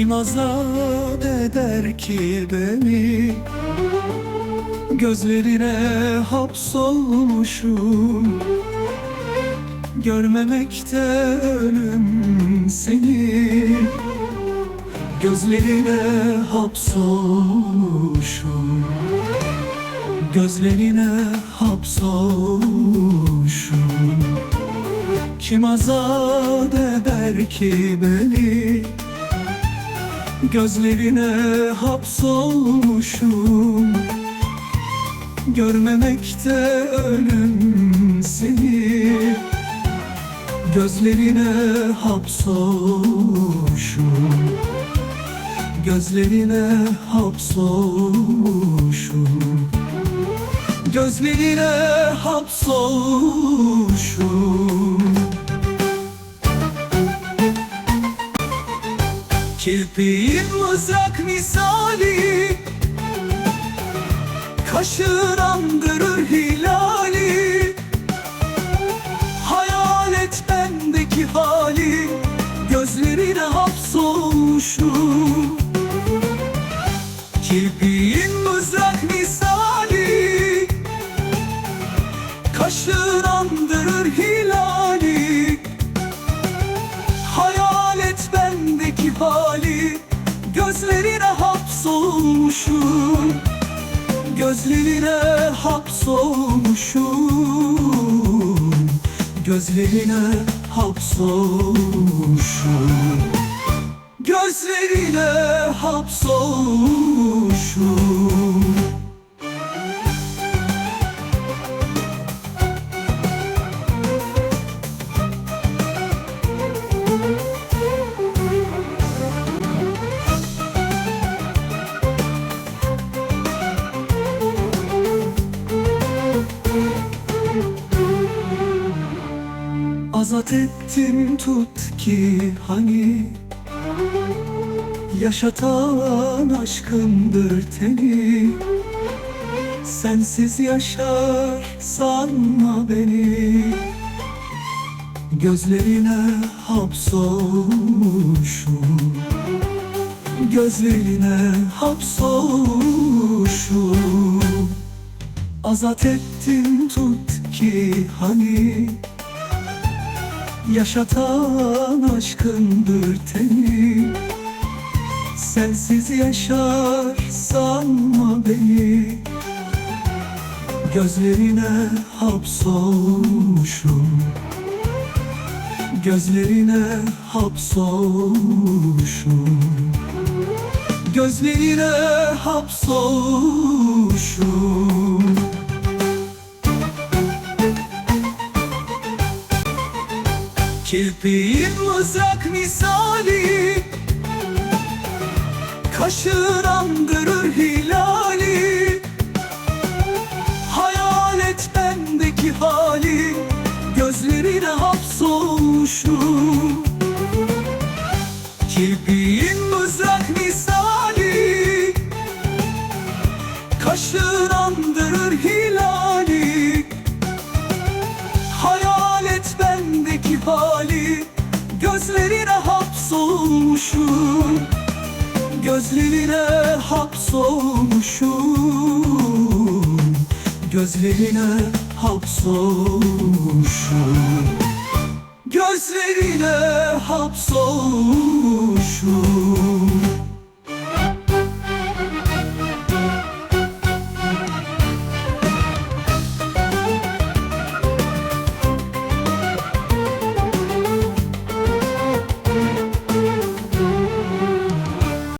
Kim azat eder ki beni? Gözlerine hapsolmuşum. Görmemekte ölüm seni. Gözlerine hapsolmuşum. Gözlerine hapsolmuşum. Kim azat eder ki beni Gözlerine hapsolmuşum. Görmemekte ölüm seni. Gözlerine hapsolmuşum. Gözlerine hapsolmuşum. Gözlerine hapsolmuşum Kirpiğin mızrak misali. Kaşın andırır hilali. Hayal et bendeki hali. Gözlerine hapsolmuşum Kirpiğin mızrak misali. Kaşın andırır hilali hapsolmuşum Gözlerine hapsolmuşum Gözlerine hapsolmuşum Gözlerine hapsolmuşum Azat ettim tut ki hani Yaşatan aşkındır teni. Sensiz yaşar sanma beni. Gözlerine hapsolmuşum. Gözlerine hapsolmuşum. Azat ettim tut ki hani Yaşatan aşkındır teni. Sensiz yaşar sanma beni? Gözlerine hapsolmuşum. Gözlerine hapsolmuşum. Gözlerine hapsolmuşum Kirpiğin mızrak misali. Kaşın andırır hilali. Hayal et bendeki hali. Gözlerine hapsolmuşum. Kirpiğin mızrak misali. Kaşın andırır hilali hali Gözlerine hapsolmuşum. Gözlerine hapsolmuşum. Gözlerine hapsolmuşum. Gözlerine hapsolmuşum